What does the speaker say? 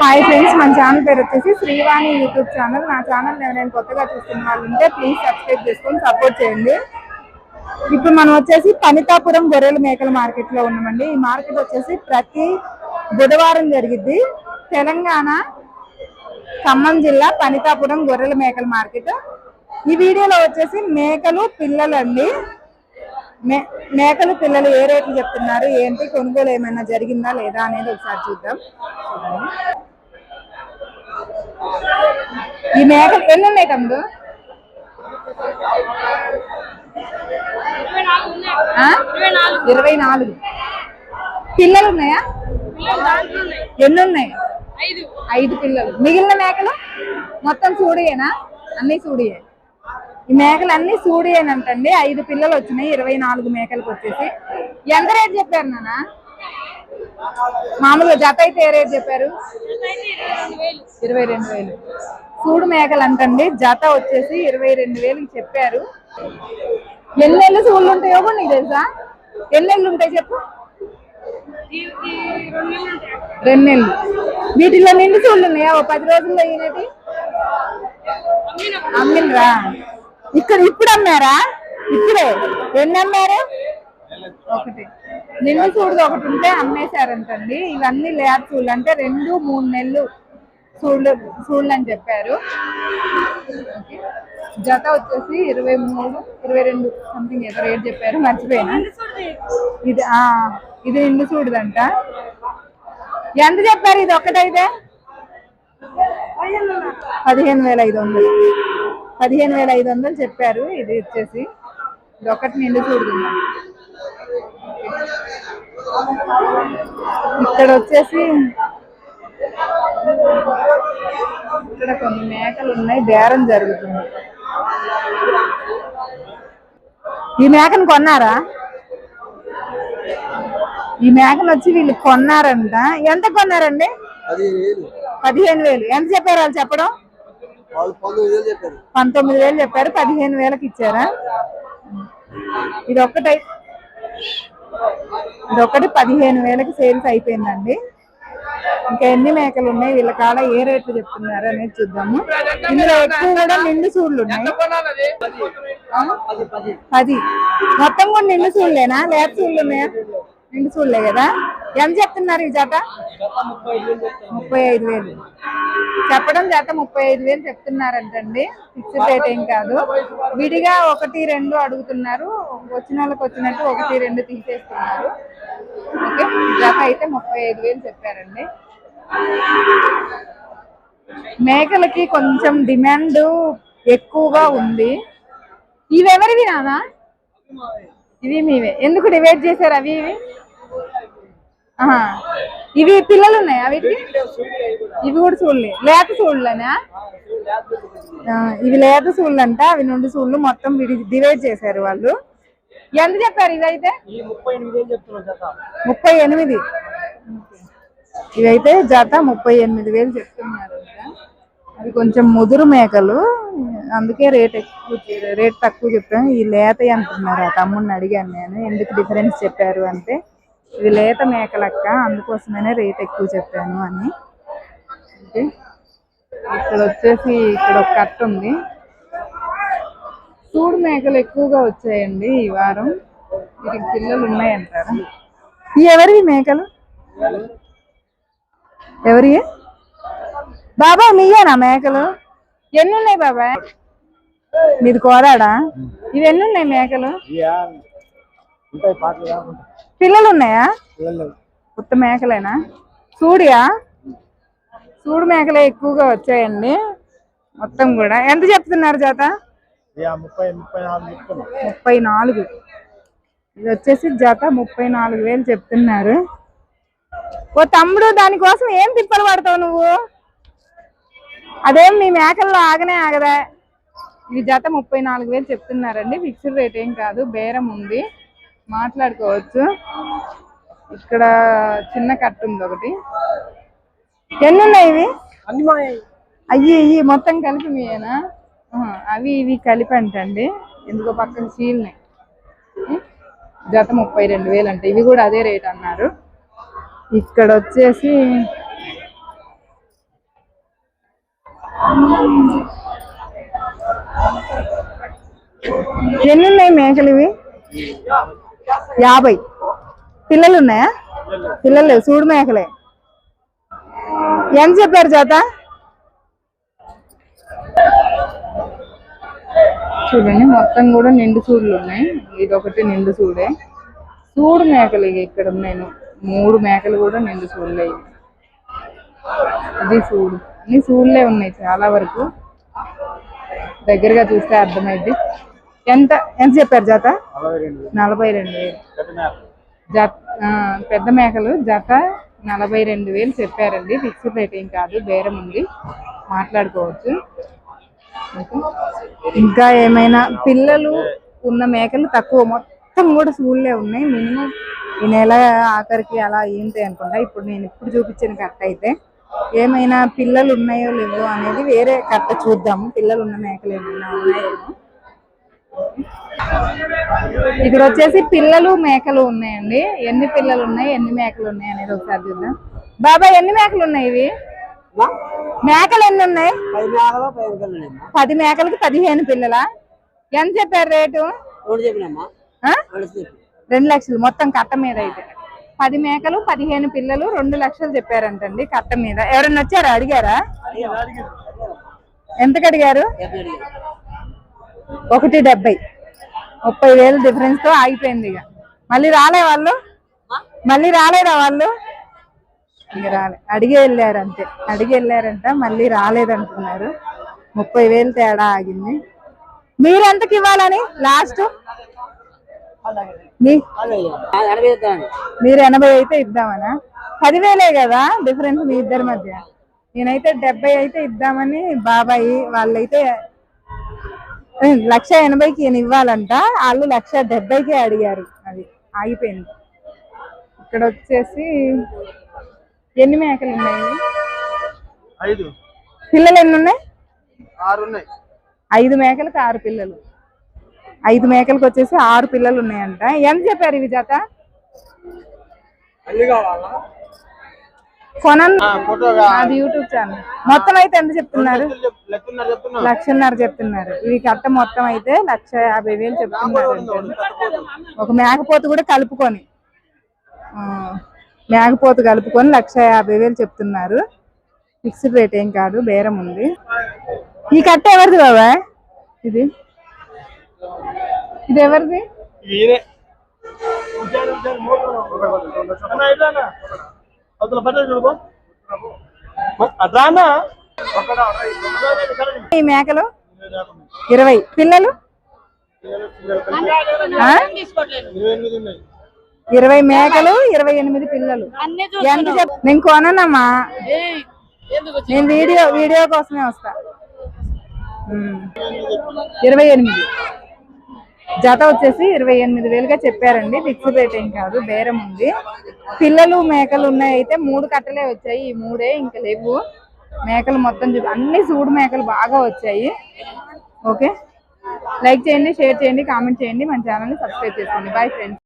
Hi friends మన channel పేరు వచ్చేసి శ్రీవాణి యూట్యూబ్ ఛానల్ నా ఛానల్ ఎవరైనా కొత్తగా చూస్తున్న వాళ్ళు ఉంటే ప్లీజ్ సబ్స్క్రైబ్ చేసుకొని సపోర్ట్ చేయండి. ఇప్పుడు మనం వచ్చేసి పనితాపురం గొర్రెల మేకల మార్కెట్లో ఉన్నామండి. ఈ మార్కెట్ వచ్చేసి ప్రతి బుధవారం జరిగిద్ది. తెలంగాణ ఖమ్మం జిల్లా పనితాపురం గొర్రెల మేకల మార్కెట్ ఈ వీడియోలో వచ్చేసి మేకలు పిల్లలు అండి మే- మేకలు పిల్లలు ఏ రేట్లు చెప్తున్నారు? ఏంటి? కొనుగోలు ఏమైనా జరిగిందా లేదా అనేది ఒకసారి చూద్దాం. ఈ మేకలు ఎన్ని ఉన్నాయి తమ్ముడు? ఇరవై నాలుగు. పిల్లలు ఉన్నాయా? ఎన్ని ఉన్నాయి? ఐదు పిల్లలు. మిగిలిన మేకలు? మొత్తం సూడియేనా? అన్ని సూడియే. ఈ మేకలు అన్ని అంటండి. ఐదు పిల్లలు వచ్చినాయి ఇరవై నాలుగు మేకలకు వచ్చేసి. ఎంత రేట్ చెప్పారు నాన్న? మామూలుగా జత అయితే ఏ రేట్ చెప్పారు? ఇరవై రెండు వేలు. సూడు మేకలు అంటండి. జత వచ్చేసి ఇరవై రెండు వేలు చెప్పారు. ఎన్ని నెలలు సూళ్ళు ఉంటాయో కూడా నీకు తెలుసా? ఎన్ని నెలలు ఉంటాయి చెప్పు? రెండు నెలలు వీటిలో నిండి సూళ్ళు ఉన్నాయా? ఓ పది రోజుల్లో అయినది అమ్మినరా ఇక్కడ ఇప్పుడు అమ్మారా? ఇప్పుడే. ఎన్ని అమ్మారు? ఒకటి. నిండు చూడు ఒకటి ఉంటే అమ్మేశారంటండి. ఇవన్నీ లేత చూళ్ళు. అంటే రెండు మూడు నెలలు చూళ్ళు చూళ్ళు అని చెప్పారు. జత వచ్చేసి ఇరవై మూడు ఇరవై రెండు సంథింగ్ ఏదో రేట్ చెప్పారు. మర్చిపోయినా. ఇది ఆ ఇది నిండు చూడదంట. ఎంత చెప్పారు? ఇది ఒక్కటైతే? పదిహేను వేల ఐదు వందలు. పదిహేను వేల ఐదు వందలు చెప్పారు. ఇది వచ్చేసి ఇది ఒకటి నిండు చూడుకుందాం ఇక్కడ వచ్చేసి ఇక్కడ కొన్ని మేకలు ఉన్నాయి. బేరం జరుగుతుంది. ఈ మేకను కొన్నారా? ఈ మేకను వచ్చి వీళ్ళు కొన్నారంట. ఎంత కొన్నారండి? పదిహేను వేలు. ఎంత చెప్పారు వాళ్ళు చెప్పడం? పంతొమ్మిది వేలు చెప్పారు. పదిహేను వేలకు ఇచ్చారా? ఇది ఒక్కటై ఇది ఒకటి పదిహేను వేలకి సేల్స్ అయిపోయిందండి. ఇంకా ఎన్ని మేకలు ఉన్నాయి? వీళ్ళ కాడ ఏ రేట్లు చెప్తున్నారు అనేది చూద్దాము. ఇందులో ఎక్కువ కూడా నిండు సూళ్ళు ఉన్నాయి? పది. మొత్తం కూడా నిండు సూళ్ళేనా? లేత సూళ్ళు ఉన్నాయా? నిండు సూళ్ళే కదా? ఎంత చెప్తున్నారు ఈ జత? ముప్పై ఐదు వేలు. చెప్పడం జత ముప్పై ఐదు వేలు చెప్తున్నారంటండి. ఫిక్స్డ్ రేట్ ఏం కాదు. విడిగా ఒకటి రెండు అడుగుతున్నారు. వచ్చిన వాళ్ళకి వచ్చినట్టు ఒకటి రెండు తీసేస్తున్నారు. ఓకే జత అయితే ముప్పై ఐదు వేలు చెప్పారండి. మేకలకి కొంచెం డిమాండ్ ఎక్కువగా ఉంది. ఇవి ఎవరివి నానా? ఇవి మీవే. ఎందుకు డివైడ్ చేశారు అవి ఇవి? ఇవి పిల్లలు ఉన్నాయా వీటికి ఇవి కూడా. చూడలే లేత చూడలేనా ఇవి లేత సూళ్ళు అంట అవి నుండి సూళ్ళు మొత్తం విడి డివైడ్ చేశారు వాళ్ళు. ఎంత చెప్పారు ఇవైతే? ముప్పై ఎనిమిది వేలు చెప్తున్నారు జత? ముప్పై ఎనిమిది. ఇవైతే జత ముప్పై ఎనిమిది వేలు చెప్తున్నారు అవి కొంచెం ముదురు మేకలు. అందుకే రేట్ ఎక్కువ రేట్ తక్కువ చెప్పాను. ఈ లేత అంటున్నారు ఆ తమ్ముడిని అడిగాను నేను. ఎందుకు డిఫరెన్స్ చెప్పారు అంటే ఇవి లేత మేకలక్క అందుకోసమనే రేట్ ఎక్కువ చెప్పాను అని. ఓకే. ఇక్కడ వచ్చేసి ఇక్కడ ఒక కట్ట ఉంది. చూడు మేకలు ఎక్కువగా వచ్చాయండి ఈ వారం. వీటికి పిల్లలు ఉన్నాయంటారు? ఎవరివి మేకలు? ఎవరి? బాబా మీయేనా మేకలు? ఎన్ని ఉన్నాయి బాబాయ్ మీది కోదాడా ఇవి ఎన్ని ఉన్నాయి మేకలు ఉంటాయి పాటలు కాకుండా పిల్లలు. ఉన్నాయా ఉత్త మేకలేనా? చూడియా చూడు మేకలే ఎక్కువగా వచ్చాయండి. మొత్తం కూడా. ఎంత చెప్తున్నారు జాత? ముప్పై నాలుగు ఇది వచ్చేసి జత ముప్పై నాలుగు వేలు చెప్తున్నారు. ఓ తమ్ముడు దానికోసం ఏం తిప్పలు పడతావు నువ్వు? అదేం మీ మేకల్లో ఆగనే ఆగదా? ఇది జత ముప్పై నాలుగు వేలు చెప్తున్నారండి. ఫిక్స్డ్ రేట్ ఏం కాదు. బేరం ఉంది. మాట్లాడుకోవచ్చు. ఇక్కడ చిన్న కట్ట ఉంది ఒకటి. ఎన్ని ఉన్నాయి ఇవి అయ్యి ఇవి మొత్తం కలిపి మీయేనా? అవి ఇవి కలిపి అంటండి ఎందుకో పక్కన చీలినాయి ఉం? జత ముప్పై రెండు వేలు అంటే ఇవి కూడా అదే రేట్ అన్నారు. ఇక్కడ వచ్చేసి ఎన్ని ఉన్నాయి మేకలు ఇవి? యాభై. పిల్లలు ఉన్నాయా? పిల్లలు లేవు. సూడు మేకలే. ఎంత చెప్పారు చేత చూడండి మొత్తం కూడా నిండు సూడులు ఉన్నాయి. ఇది ఒకటి నిండు సూడే. సూడు మేకలు ఇక్కడ ఉన్నాయి. మూడు మేకలు కూడా నిండు సూడులే ఇది సూడు. అన్ని సూడులే ఉన్నాయి చాలా వరకు. దగ్గరగా చూస్తే అర్థమైంది ఎంత ఎంత చెప్పారు జత? నలభై రెండు. వేలు. పెద్ద మేకలు. జత నలభై రెండు వేలు చెప్పారండి. ఫిక్స్డ్ రేట్ ఏం కాదు బేరం ఉంది. మాట్లాడుకోవచ్చు. ఇంకా ఏమైనా పిల్లలు ఉన్న మేకలు తక్కువ మొత్తం కూడా సూళ్ళే ఉన్నాయి. మినిమం ఈ నెల ఆఖరికి అలా ఏంటి అనుకుంటా. ఇప్పుడు నేను ఇప్పుడు చూపించిన కట్ట అయితే. ఏమైనా పిల్లలు ఉన్నాయో లేవో అనేది వేరే కట్ట చూద్దాము. పిల్లలు ఉన్న మేకలు ఏమైనా ఉన్నాయేమో. ఇక్కడ వచ్చేసి పిల్లలు మేకలు ఉన్నాయండి. ఎన్ని పిల్లలు ఉన్నాయి ఎన్ని మేకలు ఉన్నాయి అనేది ఒకసారి చూద్దాం. బాబాయ్ ఎన్ని మేకలు ఉన్నాయి ఇవి? మేకలు ఎన్ని ఉన్నాయి? పది మేకలకి పదిహేను పిల్లలా? ఎంత చెప్పారు రేటు? రెండు లక్షలు మొత్తం కట్ట మీద అయితే. పది మేకలు పదిహేను పిల్లలు రెండు లక్షలు చెప్పారంటండి కట్ట మీద. ఎవరైనా వచ్చారా? అడిగారా? ఎంతకు అడిగారు? ఒకటి డెబ్బై. ముప్పై వేలు డిఫరెన్స్తో ఆగిపోయింది ఇక. మళ్ళీ రాలే వాళ్ళు? మళ్ళీ రాలేదా వాళ్ళు? ఇక రాలే. అడిగి వెళ్ళారు అంతే. అడిగి వెళ్ళారంట మళ్ళీ రాలేదంటున్నారు. ముప్పై వేలు తేడా ఆగింది. మీరు ఎంతకి ఇవ్వాలని లాస్ట్ మీరు ఎనభై అయితే ఇద్దామనా? పదివేలే కదా డిఫరెన్స్ మీ ఇద్దరి మధ్య. నేనైతే డెబ్బై అయితే ఇద్దామని బాబాయ్ వాళ్ళైతే లక్ష ఎనభైకి ఈయన ఇవ్వాలంట. వాళ్ళు లక్ష డెబ్బైకే అడిగారు. అది ఆగిపోయింది. ఇక్కడ వచ్చేసి ఎన్ని మేకలు ఉన్నాయి? ఐదు. పిల్లలు ఎన్ని ఉన్నాయి? ఆరు ఉన్నాయి ఐదు మేకలకు ఆరు పిల్లలు. ఐదు మేకలకు వచ్చేసి ఆరు పిల్లలు ఉన్నాయంట. ఎంత చెప్పారు ఇవి జత? కొనన్ అది యూట్యూబ్ ఛానల్ మొత్తం అయితే ఎంత చెప్తున్నారు లక్షన్నర చెప్తున్నారు ఇవి కట్ట మొత్తం అయితే లక్ష యాభై వేలు చెప్తున్నారు. ఒక మేకపోతు కూడా కలుపుకొని మేకపోతు కలుపుకొని లక్ష యాభై వేలు చెప్తున్నారు ఫిక్స్డ్ రేట్ ఏం కాదు బేరం ఉంది ఈ కట్ట ఎవరిది బాబా ఇది ఇది ఎవరిది ఈ మేకలు? ఇరవై. పిల్లలు? ఇరవై మేకలు ఇరవై ఎనిమిది పిల్లలు. ఎంత నేను కొననమ్మా. నేను వీడియో వీడియో కోసమే వస్తా. ఇరవై ఎనిమిది. జత వచ్చేసి ఇరవై ఎనిమిది వేలుగా చెప్పారండి. ఫిక్స్డ్ రేట్ ఏం కాదు బేరం ఉంది. పిల్లలు మేకలు ఉన్నాయి అయితే మూడు కట్టలే వచ్చాయి. ఈ మూడే ఇంకా లేవు. మేకలు మొత్తం చూ అన్ని సూడు మేకలు బాగా వచ్చాయి. ఓకే? లైక్ చేయండి షేర్ చేయండి కామెంట్ చేయండి. మన ఛానల్ని సబ్స్క్రైబ్ చేసుకోండి. Bye friends.